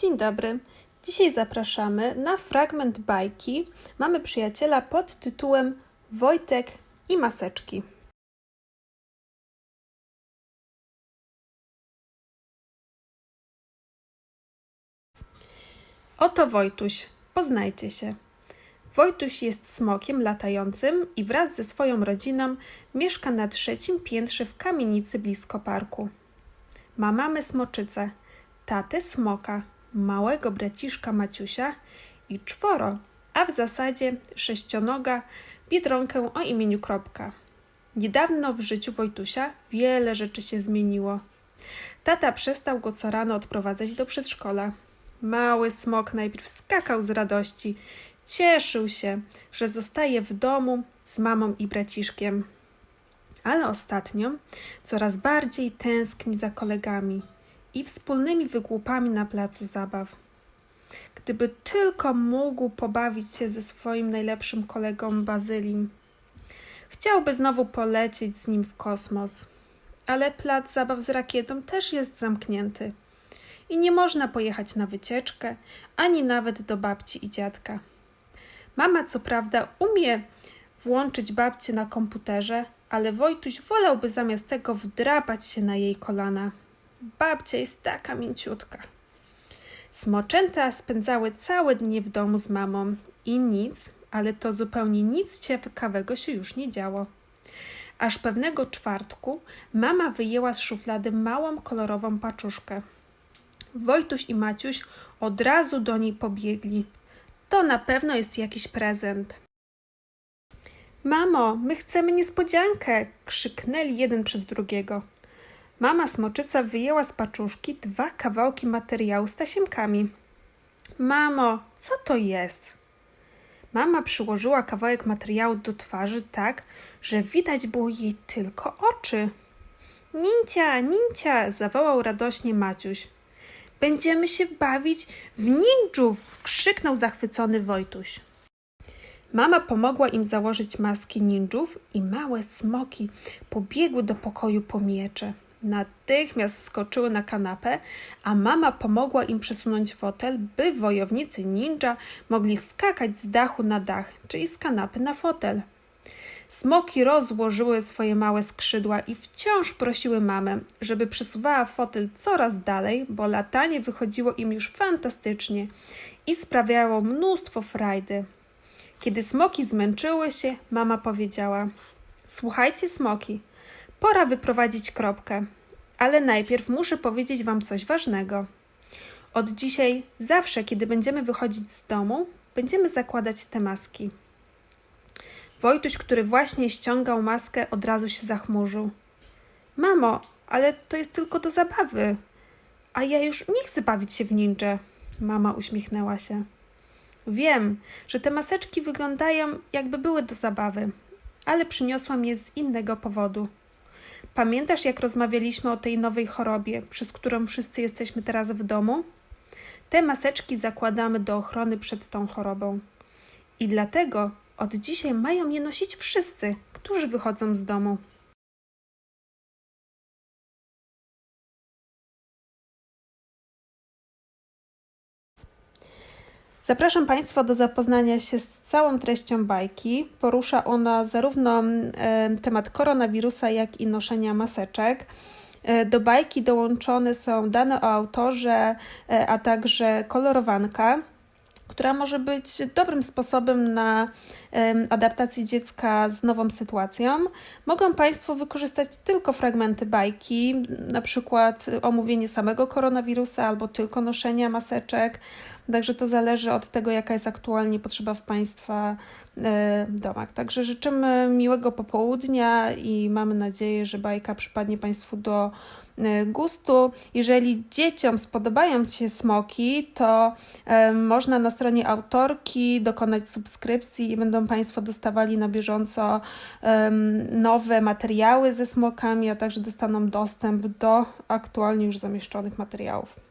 Dzień dobry. Dzisiaj zapraszamy na fragment bajki. Mamy przyjaciela pod tytułem Wojtek i maseczki. Oto Wojtuś. Poznajcie się. Wojtuś jest smokiem latającym i wraz ze swoją rodziną mieszka na trzecim piętrze w kamienicy blisko parku. Ma mamę smoczycę, tatę smoka, małego braciszka Maciusia i czworo, a w zasadzie sześcionoga biedronkę o imieniu Kropka. Niedawno w życiu Wojtusia wiele rzeczy się zmieniło. Tata przestał go co rano odprowadzać do przedszkola. Mały smok najpierw skakał z radości. Cieszył się, że zostaje w domu z mamą i braciszkiem. Ale ostatnio coraz bardziej tęskni za kolegami i wspólnymi wygłupami na placu zabaw. Gdyby tylko mógł pobawić się ze swoim najlepszym kolegą Bazylim. Chciałby znowu polecieć z nim w kosmos, ale plac zabaw z rakietą też jest zamknięty i nie można pojechać na wycieczkę, ani nawet do babci i dziadka. Mama co prawda umie włączyć babcię na komputerze, ale Wojtuś wolałby zamiast tego wdrapać się na jej kolana. Babcia jest taka mięciutka. Smoczęta spędzały całe dnie w domu z mamą i nic, ale to zupełnie nic ciekawego się już nie działo. Aż pewnego czwartku mama wyjęła z szuflady małą kolorową paczuszkę. Wojtuś i Maciuś od razu do niej pobiegli. To na pewno jest jakiś prezent. Mamo, my chcemy niespodziankę! krzyknęli jeden przez drugiego. Mama smoczyca wyjęła z paczuszki dwa kawałki materiału z tasiemkami. Mamo, co to jest? Mama przyłożyła kawałek materiału do twarzy tak, że widać było jej tylko oczy. Nincia, nincia! zawołał radośnie Maciuś. Będziemy się bawić w ninjów! krzyknął zachwycony Wojtuś. Mama pomogła im założyć maski ninjów i małe smoki pobiegły do pokoju po miecze. Natychmiast wskoczyły na kanapę, a mama pomogła im przesunąć fotel, by wojownicy ninja mogli skakać z dachu na dach, czyli z kanapy na fotel. Smoki rozłożyły swoje małe skrzydła i wciąż prosiły mamę, żeby przesuwała fotel coraz dalej, bo latanie wychodziło im już fantastycznie i sprawiało mnóstwo frajdy. Kiedy smoki zmęczyły się, mama powiedziała: Słuchajcie, smoki, pora wyprowadzić kropkę, ale najpierw muszę powiedzieć Wam coś ważnego. Od dzisiaj, zawsze, kiedy będziemy wychodzić z domu, będziemy zakładać te maski. Wojtuś, który właśnie ściągał maskę, od razu się zachmurzył. Mamo, ale to jest tylko do zabawy. A ja już nie chcę bawić się w ninja. Mama uśmiechnęła się. Wiem, że te maseczki wyglądają jakby były do zabawy, ale przyniosłam je z innego powodu. Pamiętasz, jak rozmawialiśmy o tej nowej chorobie, przez którą wszyscy jesteśmy teraz w domu? Te maseczki zakładamy do ochrony przed tą chorobą. I dlatego od dzisiaj mają je nosić wszyscy, którzy wychodzą z domu. Zapraszam Państwa do zapoznania się z całą treścią bajki. Porusza ona zarówno temat koronawirusa, jak i noszenia maseczek. E, do bajki dołączone są dane o autorze, e, a także kolorowanka która może być dobrym sposobem na adaptację dziecka z nową sytuacją. Mogą Państwo wykorzystać tylko fragmenty bajki, na przykład omówienie samego koronawirusa albo tylko noszenia maseczek. Także to zależy od tego, jaka jest aktualnie potrzeba w Państwa e, domach. Także życzymy miłego popołudnia i mamy nadzieję, że bajka przypadnie Państwu do gustu. Jeżeli dzieciom spodobają się smoki, to e, można na stronie autorki dokonać subskrypcji i będą Państwo dostawali na bieżąco nowe materiały ze smokami, a także dostaną dostęp do aktualnie już zamieszczonych materiałów.